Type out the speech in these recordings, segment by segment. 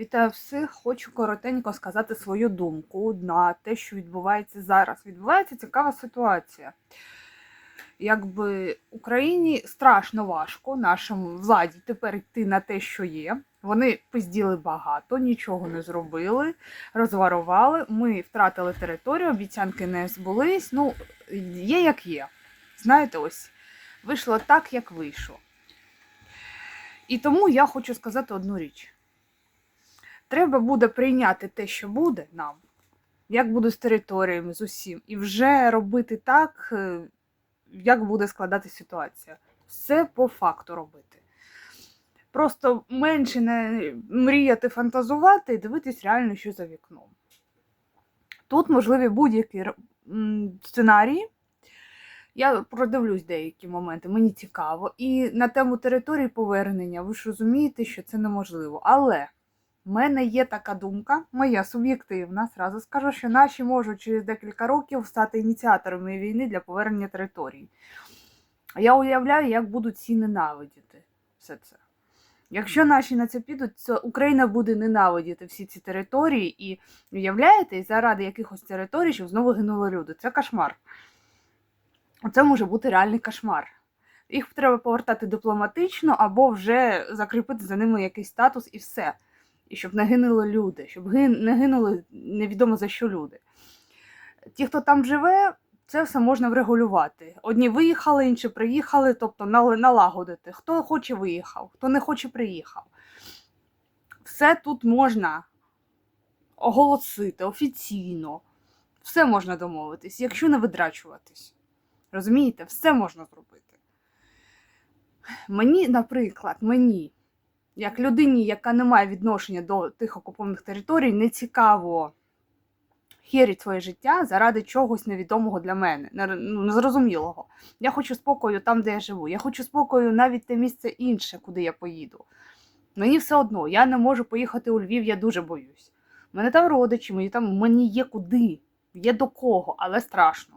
Вітаю всіх! Хочу коротенько сказати свою думку на те, що відбувається зараз. Відбувається цікава ситуація. Якби Україні страшно важко, нашим владі тепер йти на те, що є. Вони пизділи багато, нічого не зробили, розварували. Ми втратили територію, обіцянки не збулись. Ну, є як є. Знаєте, ось вийшло так, як вийшло. І тому я хочу сказати одну річ. Треба буде прийняти те, що буде нам, як буде з територіями, з усім, і вже робити так, е, як буде складатися ситуація. Все по факту робити. Просто менше не мріяти, фантазувати і дивитись реально, що за вікном. Тут можливі будь-які сценарії. Я продивлюсь деякі моменти, мені цікаво. І на тему території повернення, ви ж розумієте, що це неможливо. Але в мене є така думка, моя суб'єктивна, зразу скажу, що наші можуть через декілька років стати ініціаторами війни для повернення територій. Я уявляю, як будуть всі ненавидіти все це. Якщо наші на це підуть, то Україна буде ненавидіти всі ці території, і уявляєте, заради якихось територій, щоб знову гинули люди. Це кошмар. Це може бути реальний кошмар. Їх треба повертати дипломатично або вже закріпити за ними якийсь статус і все. І щоб не гинули люди, щоб не гинули невідомо за що люди. Ті, хто там живе, це все можна врегулювати. Одні виїхали, інші приїхали, тобто налагодити. Хто хоче виїхав, хто не хоче приїхав. Все тут можна оголосити офіційно. Все можна домовитись, якщо не видрачуватись. Розумієте, все можна зробити. Мені, наприклад, мені, як людині, яка не має відношення до тих окупованих територій, не цікаво херить своє життя заради чогось невідомого для мене, ну, незрозумілого. Я хочу спокою там, де я живу. Я хочу спокою навіть те місце інше, куди я поїду. Мені все одно, я не можу поїхати у Львів, я дуже боюсь. У мене там родичі, мені там мені є куди, є до кого, але страшно.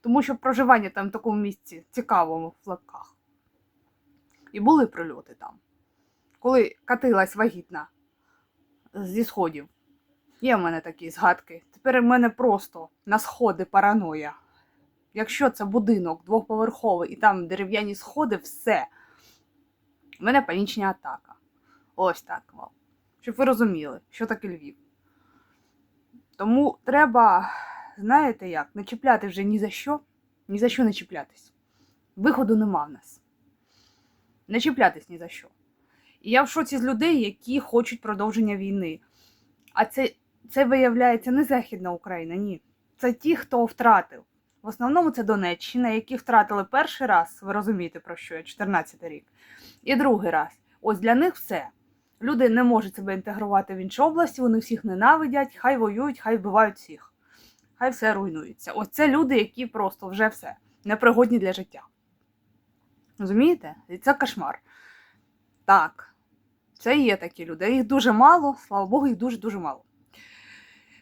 Тому що проживання там в такому місці цікавому в лапках. І були прильоти там. Коли катилась вагітна зі сходів. Є в мене такі згадки. Тепер в мене просто на сходи параноя. Якщо це будинок двоповерховий і там дерев'яні сходи, все. У мене панічна атака. Ось так вам. Щоб ви розуміли, що таке Львів. Тому треба, знаєте як, не чіпляти вже ні за що, ні за що не чіплятись. Виходу нема в нас. Не чіплятись ні за що. І я в шоці з людей, які хочуть продовження війни. А це, це виявляється не Західна Україна, ні. Це ті, хто втратив. В основному це Донеччина, які втратили перший раз, ви розумієте про що я, 14 рік, і другий раз. Ось для них все. Люди не можуть себе інтегрувати в інші області, вони всіх ненавидять, хай воюють, хай вбивають всіх. Хай все руйнується. Ось це люди, які просто вже все непригодні для життя. Розумієте? І це кошмар. Так, це є такі люди. Їх дуже мало, слава Богу, їх дуже-дуже мало.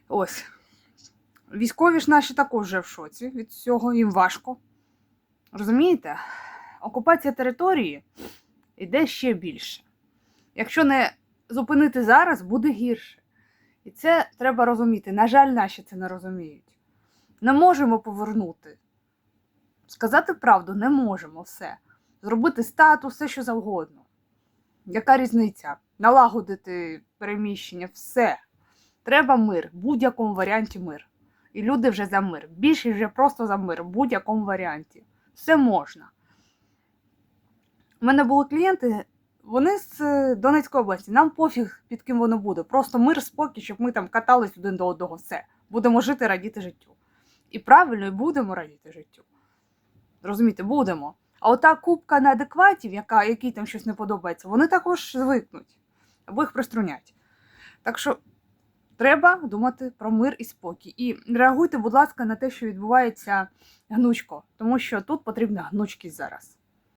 Ось. Військові ж наші також вже в шоці від цього, їм важко. Розумієте? Окупація території йде ще більше. Якщо не зупинити зараз, буде гірше. І це треба розуміти. На жаль, наші це не розуміють. Не можемо повернути. Сказати правду не можемо все. Зробити статус, все що завгодно. Яка різниця? Налагодити переміщення, все. Треба мир, в будь-якому варіанті мир. І люди вже за мир. Більшість вже просто за мир, в будь-якому варіанті. Все можна. У мене були клієнти, вони з е, Донецької області. Нам пофіг, під ким воно буде. Просто мир, спокій, щоб ми там катались один до одного. Все. Будемо жити, радіти життю. І правильно, і будемо радіти життю. Розумієте, будемо. А ота купка неадекватів, яка, якій там щось не подобається, вони також звикнуть або їх приструнять. Так що треба думати про мир і спокій. І реагуйте, будь ласка, на те, що відбувається гнучко, тому що тут потрібна гнучкість зараз.